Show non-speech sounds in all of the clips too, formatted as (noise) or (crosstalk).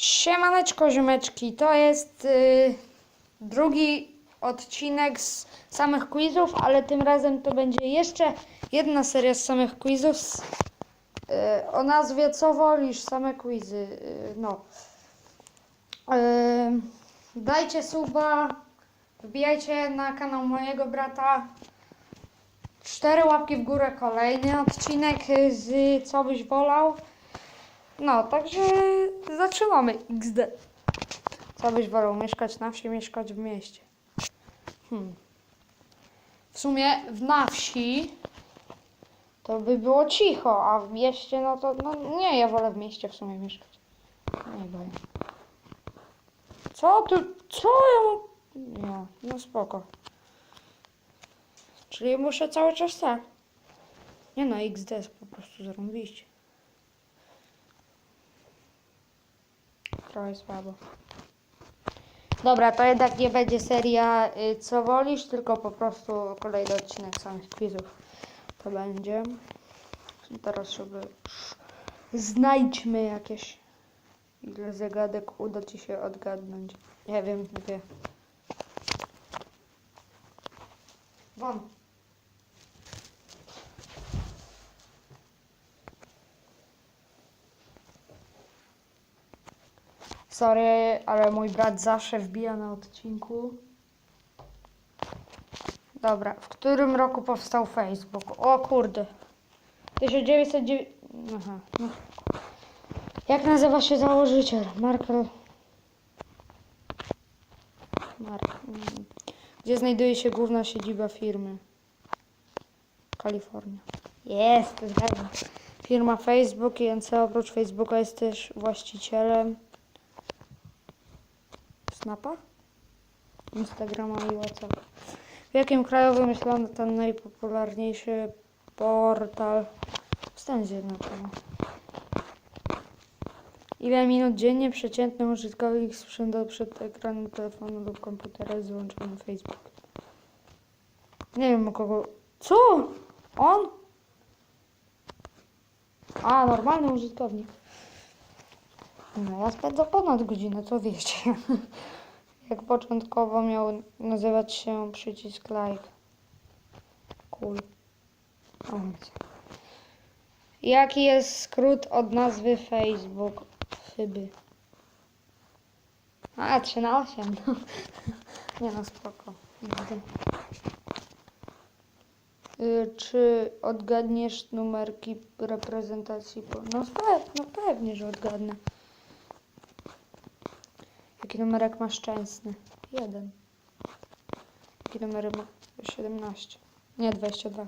Siemaneczko, ziomeczki, to jest y, drugi odcinek z samych quizów, ale tym razem to będzie jeszcze jedna seria z samych quizów z, y, o nazwie Co wolisz? Same quizy, y, no. Y, dajcie suba, wbijajcie na kanał mojego brata. Cztery łapki w górę, kolejny odcinek y, z Co byś wolał. No, także zaczynamy XD. Co byś wolał, mieszkać na wsi, mieszkać w mieście? Hmm. W sumie w na wsi to by było cicho, a w mieście no to, no nie, ja wolę w mieście w sumie mieszkać. Nie boję. Co tu, co ja mu... Nie, no spoko. Czyli muszę cały czas tak. Nie no, XD po prostu zarąbiście. Trochę słabo. Dobra, to jednak nie będzie seria y, co wolisz, tylko po prostu kolejny odcinek samych quizów. To będzie. Teraz sobie znajdźmy jakieś. Ile zagadek uda ci się odgadnąć. Nie wiem, dwie. Won. Sorry, ale mój brat zawsze wbija na odcinku. Dobra, w którym roku powstał Facebook? O kurde. 1909... Aha. No. Jak nazywa się założyciel? Mark... Mark. mm. Gdzie znajduje się główna siedziba firmy? Kalifornia. Jest, zgadza. Firma Facebook i NC oprócz Facebooka jest też właścicielem Snapa, Instagrama i Whatsapp. W jakim kraju wymyślono ten najpopularniejszy portal w Stanach Zjednoczonych? Ile minut dziennie przeciętny użytkownik sprzęta przed ekranem telefonu lub komputera z wyłączonym Facebook? Nie wiem o kogo. Co? On? A, normalny użytkownik. No ja spędzę ponad godzinę, co wiecie. (laughs) Jak początkowo miał nazywać się przycisk like. Cool. O. Jaki jest skrót od nazwy Facebook? Chyby. A, 3 na 8. No. (laughs) Nie no, spoko. Y, Czy odgadniesz numerki reprezentacji? No, no pewnie, że odgadnę. Jaki numerek ma szczęsny? Jeden. Jaki numerek ma? 17. Nie, 22.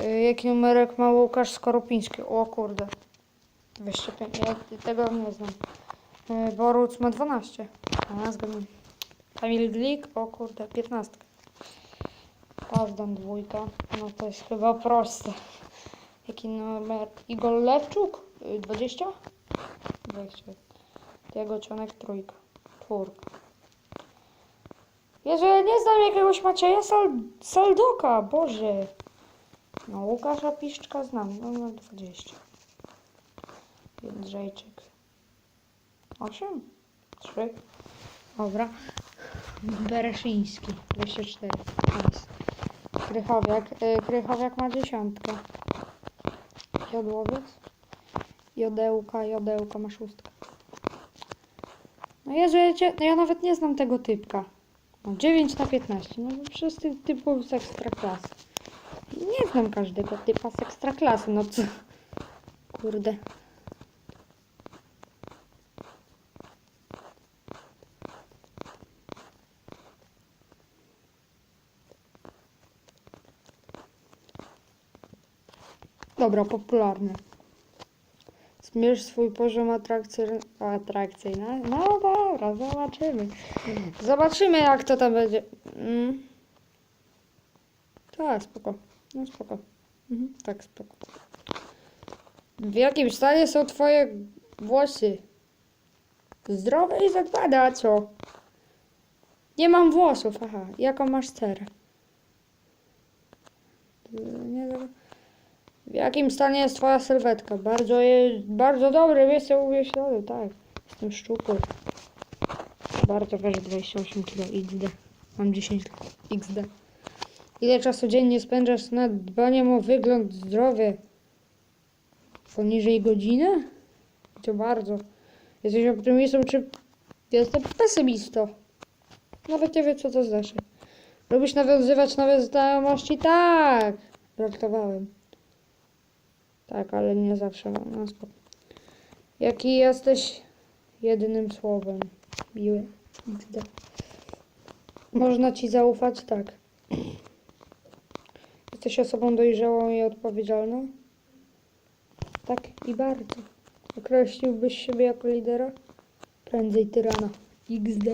Y, Jaki numerek ma Łukasz Skorupiński? O kurde. 25. Ja tego nie znam. Y, Boruc ma 12. A ja zgadnę. Kamil Glik? O kurde, 15. Pazdan dwójka. No to jest chyba proste. Jaki numer? Igor Lewczuk? Y, 20? 20. Jego cionek trójka. Czwórka. Ja nie znam jakiegoś Macieja Sal Saldoka, Boże. No, Łukasza Piszczka znam, no, no 20. Jędrzejczyk. 8? 3. Dobra. Bereszyński, 24. Nice. Krychowiak. Y, Krychowiak ma dziesiątkę. Jodłowiec. Jodełka, jodełka ma szóstkę. No Jezu, ja, cię, ja nawet nie znam tego typka. No, 9 na 15. No wszyscy typów z ekstraklasy. Nie znam każdego typa z ekstraklasy, no co? Kurde. Dobra, popularny. Zmierz swój poziom atrakcyjny. atrakcyjny. No dobra, zobaczymy. Zobaczymy jak to tam będzie. Mm. Tak, spoko. No spoko. Mhm, tak, spoko. W jakim stanie są twoje włosy? Zdrowe i zadbane, a co? Nie mam włosów, aha. Jaką masz cerę? Nie, dobra. W jakim stanie jest twoja sylwetka? Bardzo, je, bardzo dobry, wesoły, uwieśniony, tak. Jestem szczupły. Bardzo waży 28 kg XD. Mam 10 XD. Ile czasu dziennie spędzasz nad dbaniem o wygląd, zdrowie? Poniżej godziny? To bardzo. Jesteś optymistą czy jestem pesymistą? Nawet nie wiem co to znaczy. Lubisz nawiązywać nowe znajomości? Tak! Żartowałem. Tak, ale nie zawsze mam na spoko. Jaki jesteś jedynym słowem? Miły. Można ci zaufać? Tak. Jesteś osobą dojrzałą i odpowiedzialną? Tak i bardzo. Określiłbyś siebie jako lidera? Prędzej tyrana. XD.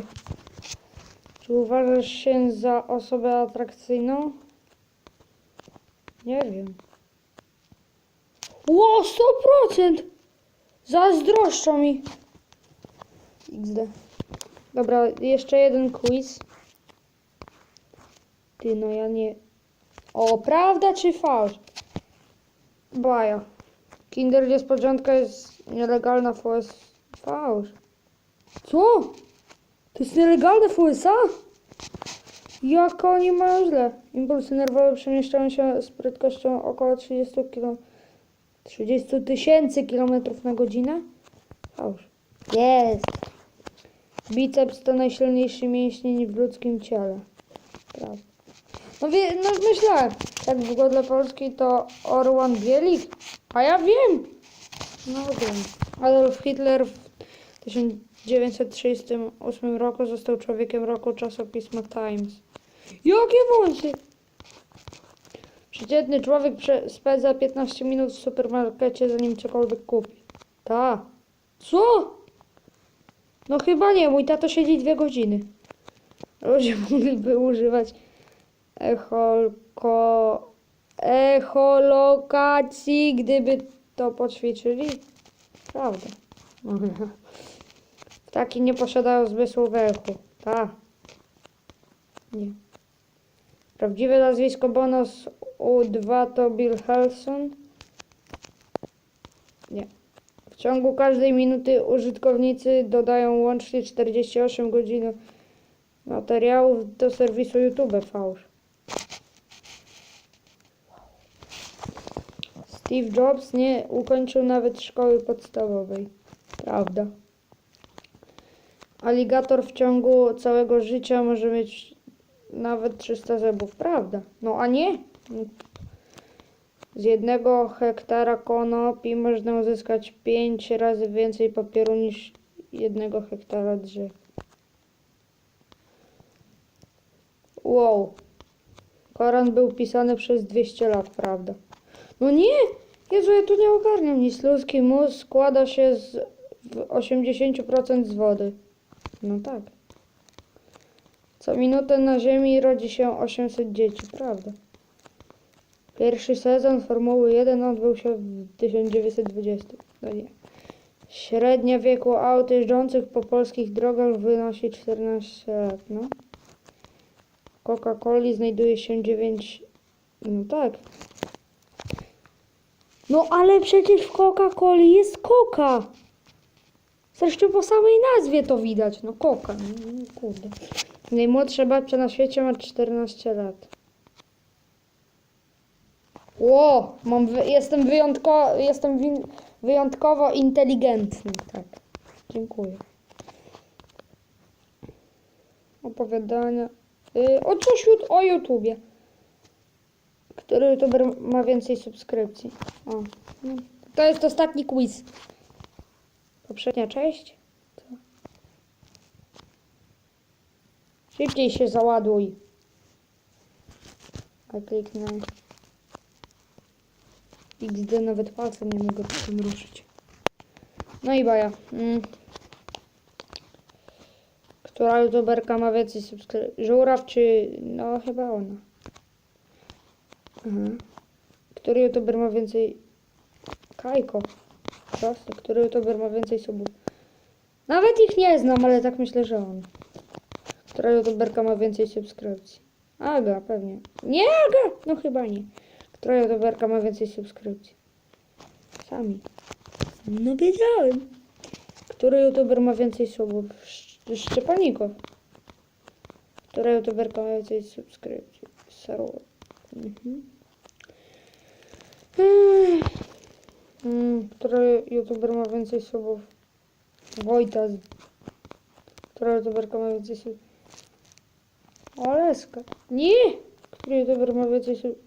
Czy uważasz się za osobę atrakcyjną? Nie wiem. Ło, 100%! Zazdroszczą mi. XD. Dobra, jeszcze jeden quiz. Ty, no ja nie... O, prawda czy fałsz? Baja. Kinder niespodzianka jest nielegalna w US. Fałsz. Co? To jest nielegalne w USA? Jak oni mają źle? Impulsy nerwowe przemieszczają się z prędkością około 30 km. 30 tysięcy kilometrów na godzinę? Fałsz. Jest. Biceps to najsilniejszy mięsień w ludzkim ciele. Prawda. No, wie, no myślę, jak w godle Polski to Orłan Bielik. A ja wiem. No wiem. Adolf Hitler w 1938 roku został człowiekiem roku czasopisma Times. Jakie wąsy! Przeciętny człowiek spędza 15 minut w supermarkecie, zanim cokolwiek kupi. Ta. Co? No chyba nie, mój tato siedzi dwie godziny. Ludzie (laughs) mogliby używać echolko, echolokacji, gdyby to poćwiczyli. Prawda. Ptaki nie posiadają zmysłu węchu. Ta. Nie. Prawdziwe nazwisko bonus U2 to Bill Helson. Nie. W ciągu każdej minuty użytkownicy dodają łącznie 48 godzin materiałów do serwisu YouTube. Fałsz. Steve Jobs nie ukończył nawet szkoły podstawowej. Prawda. Aligator w ciągu całego życia może mieć nawet 300 zębów. Prawda. No a nie? Z jednego hektara konopi można uzyskać 5 razy więcej papieru niż jednego hektara drzew. Wow. Koran był pisany przez 200 lat, prawda? No nie! Jezu, ja tu nie ogarniam nic. Ludzki mózg składa się z w 80% z wody. No tak. Co minutę na Ziemi rodzi się 800 dzieci, prawda? Pierwszy sezon Formuły 1 odbył się w 1920. No nie. Średnia wieku aut jeżdżących po polskich drogach wynosi 14 lat, no. Coca-Coli znajduje się 9... No tak. No ale przecież w Coca-Coli jest Coca. Zresztą po samej nazwie to widać. No Coca. No, no, kurde. Najmłodsza babcia na świecie ma 14 lat. Ło, mam wy, jestem, wyjątko, jestem wyjątkowo inteligentny. Tak. Dziękuję. Opowiadania. Yy, o coś o YouTubie. Który youtuber ma więcej subskrypcji? O. no. To jest ostatni quiz. Poprzednia część? Co? Szybciej się załaduj. A kliknę. XD nawet palcem nie mogę po tym ruszyć. No i baja. Mm. Która youtuberka ma więcej subskrypcji? Żuraw czy... No chyba ona. Aha. Który youtuber ma więcej... Kajko. Proste. Który youtuber ma więcej subów? Nawet ich nie znam, ale tak myślę, że on. Która youtuberka ma więcej subskrypcji? Aga, pewnie. Nie Aga! No chyba nie. Która youtuberka ma więcej subskrypcji? Sami. No wiedziałem. Który youtuber ma więcej subów? Sz- Szczepaniko. Która youtuberka ma więcej subskrypcji? Sarło. Mhm. Mm, Który youtuber ma więcej subów? Wojtas. Która youtuberka ma więcej subów? Oleska. Nie! Który youtuber ma więcej subów?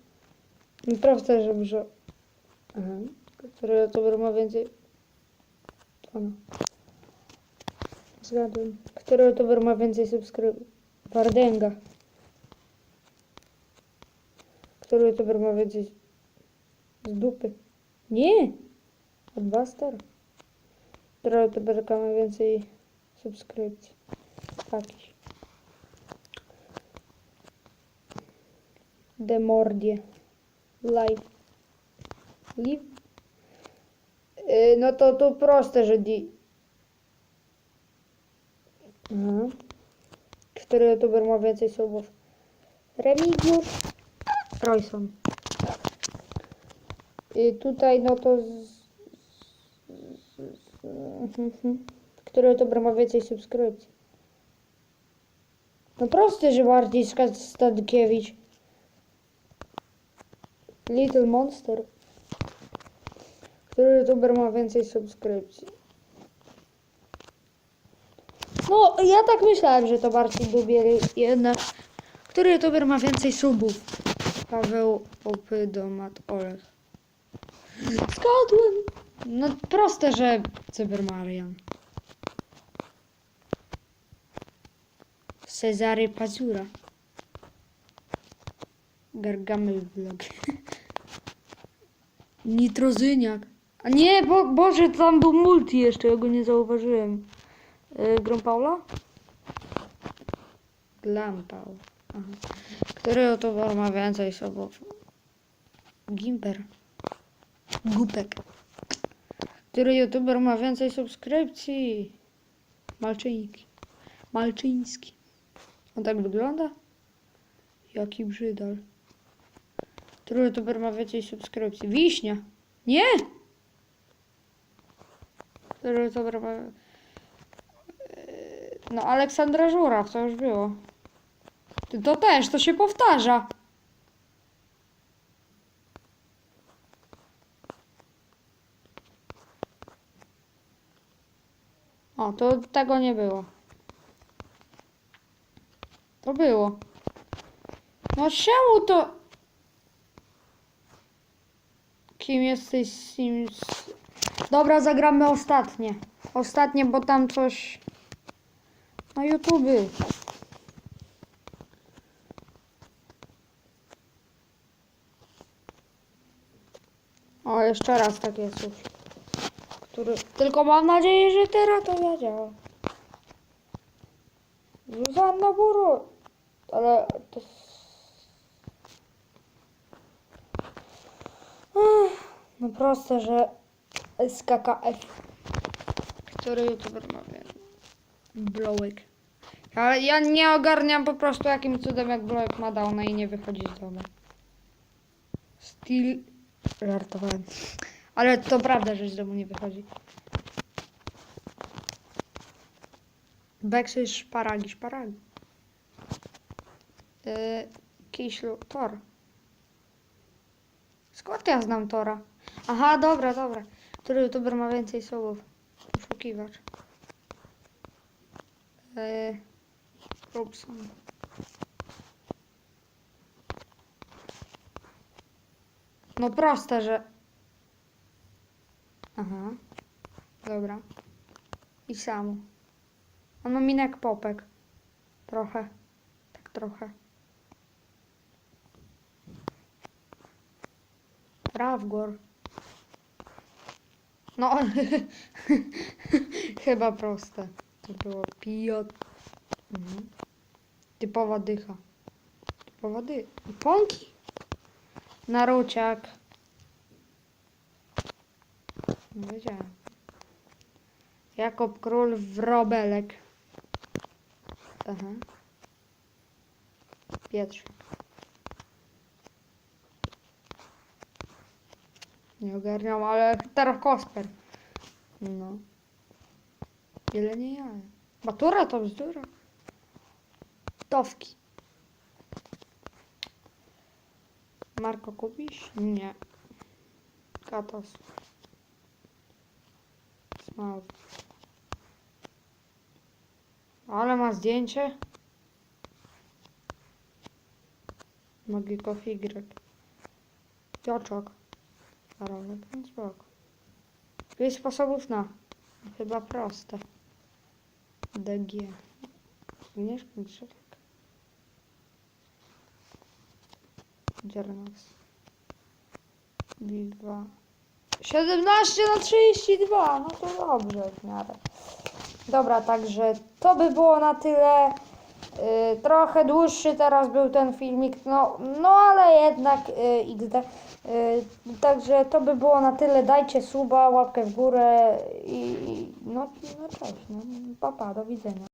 No Prawda, że brzo. Aha. Który youtuber ma więcej... Ona. Zgadłem. Który youtuber ma więcej subskrypcji? Wardęga. Który youtuber ma więcej z dupy? Nie! Adbuster. Która youtuberka ma więcej subskrypcji? Jakiś. Demordie. Live. Live. Yy, no to tu proste, że di... Aha. Który youtuber ma więcej subów? Remigiusz Royson. I tutaj no to... Z- mhm. Który youtuber ma więcej subskrypcji? No prosty, że bardziej Stankiewicz. Little Monster. Który youtuber ma więcej subskrypcji? No, ja tak myślałem, że to Bardziej Dubiel jednak. Który youtuber ma więcej subów? Paweł Opydomat Olech. Zgadłem! No proste, że Cybermarian. Cezary Pazura. Gargamel Vlog. (laughs) Nitrozyniak. A nie, bo, Boże, tam był multi jeszcze, ja go nie zauważyłem. Yy, Grom Paula? Glam Paul. Aha. Który youtuber ma więcej subów? Gimper. Gupek. Który youtuber ma więcej subskrypcji? Malczyński. Malczyński. On tak wygląda? Jaki brzydal. Który youtuber ma więcej subskrypcji? Wiśnia. Nie! Który youtuber ma... Yy, No Aleksandra Żuraw, to już było. Ty to też, to się powtarza. O, to tego nie było. To było. No czemu to... Kim jesteś Sims? Dobra, zagramy ostatnie. Ostatnie, bo tam coś... Na YouTube. O, jeszcze raz takie coś. Który... Tylko mam nadzieję, że teraz to zadziała. Zuzanna Buro. Ale to... Ech, No proste, że SKKF. Który youtuber ma więcej? Blowek. Ale ja nie ogarniam po prostu jakim cudem jak Blowek ma downa i nie wychodzi z domu. Still... Żartowałem. Ale to prawda, że z domu nie wychodzi. Beksy szparagi, szparagi. Yy, Kiślu, Tor. Skąd ja znam Tora? Aha, dobra, dobra. Który youtuber ma więcej słów? Poszukiwacz. Yy, Robson. No proste, że... Aha. Dobra. I samo. On ma minę jak popek. Trochę. Tak trochę. Rawgor. No, (laughs) chyba proste. To było Piotr. Mhm. Typowa dycha. Typowa dy... Pąki? Naruciak. Nie wiedziałem. Jakob Król Wrobelek. Aha. Pietrz. Nie ogarniam, ale teraz Kosper. No. Ile nie ja. Matura to bzdura. Towki. Marko kupisz? Nie. Katos. Smaug. Ale ma zdjęcie. Magikow Y. Pioczok. Karolek, no spoko. Pięć sposobów na. Chyba proste. DG. Agnieszka Grzesiek. Dziernox. Biwa. 17 na 32, no to dobrze w miarę. Dobra, także to by było na tyle. Yy, trochę dłuższy teraz był ten filmik, no, no ale jednak yy, XD. Yy, także to by było na tyle. Dajcie suba, łapkę w górę i, no, no cześć, no, papa, do widzenia.